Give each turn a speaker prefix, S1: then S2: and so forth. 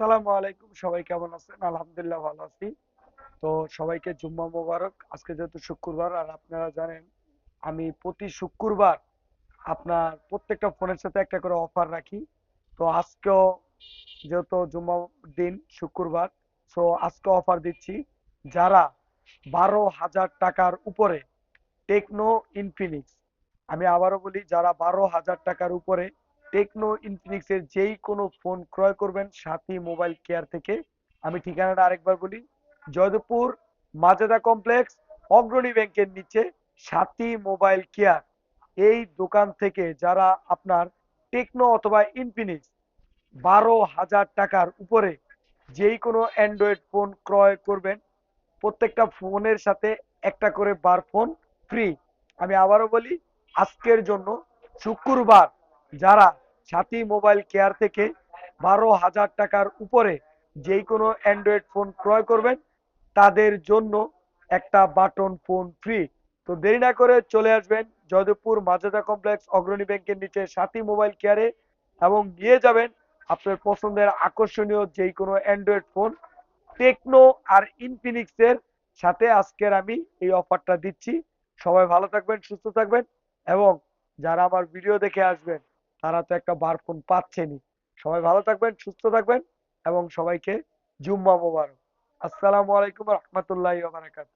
S1: আসসালামু আলাইকুম, সবাই কেমন আছেন? আলহামদুলিল্লাহ ভালো আছি। তো সবাইকে জুম্মা মোবারক। আজকে যেহেতু শুক্রবার, আর আপনারা জানেন, আমি প্রতি শুক্রবার আপনার প্রত্যেকটা ফোনের সাথে একটা করে অফার রাখি। তো আজকেও যেহেতু জুম্মা দিন, শুক্রবার, সো আজকে অফার দিচ্ছি যারা বারো হাজার টাকার উপরে টেকনো ইনফিনিক্স, আমি আবারও বলি, যারা বারো হাজার টাকার উপরে টেকনো ইনফিনিক্সের যেই কোনো ফোন ক্রয় করবেন সাথী মোবাইল কেয়ার থেকে। আমি ঠিকানাটা আরেকবার বলি, জয়দেবপুর, মাজেদা কমপ্লেক্স অগ্রণী ব্যাংকের নিচে সাথী মোবাইল কেয়ার এই দোকান থেকে যারা আপনার টেকনো অথবা ইনফিনিক্স বারো হাজার টাকার উপরে যেই কোনো অ্যান্ড্রয়েড ফোন ক্রয় করবেন, প্রত্যেকটা ফোনের সাথে একটা করে বার ফোন ফ্রি আমি আবারও বলি, আজকের জন্য শুক্রবার যারা সাথী মোবাইল কেয়ার থেকে বারো হাজার টাকার উপরে যেই কোনো অ্যান্ড্রয়েড ফোন ক্রয় করবেন, তাদের জন্য একটা বাটন ফোন ফ্রি। তো দেরি না করে চলে আসবেন জয়দেবপুর মাজেদা কমপ্লেক্স অগ্রণী ব্যাংকের নিচে সাথী মোবাইল কেয়ারে এবং নিয়ে যাবেন আপনার পছন্দের আকর্ষণীয় যেই কোনো অ্যান্ড্রয়েড ফোন। টেকনো আর ইনফিনিক্সের সাথে আজকের আমি এই অফারটা দিচ্ছি। সবাই ভালো থাকবেন, সুস্থ থাকবেন এবং যারা আমার ভিডিও দেখে আসবেন তারা তো একটা বার ফোন পাচ্ছেনই। সবাই ভালো থাকবেন, সুস্থ থাকবেন এবং সবাইকে জুম্মা মোবারক। আসসালামু আলাইকুম রহমতুল্লাহ বারাকাত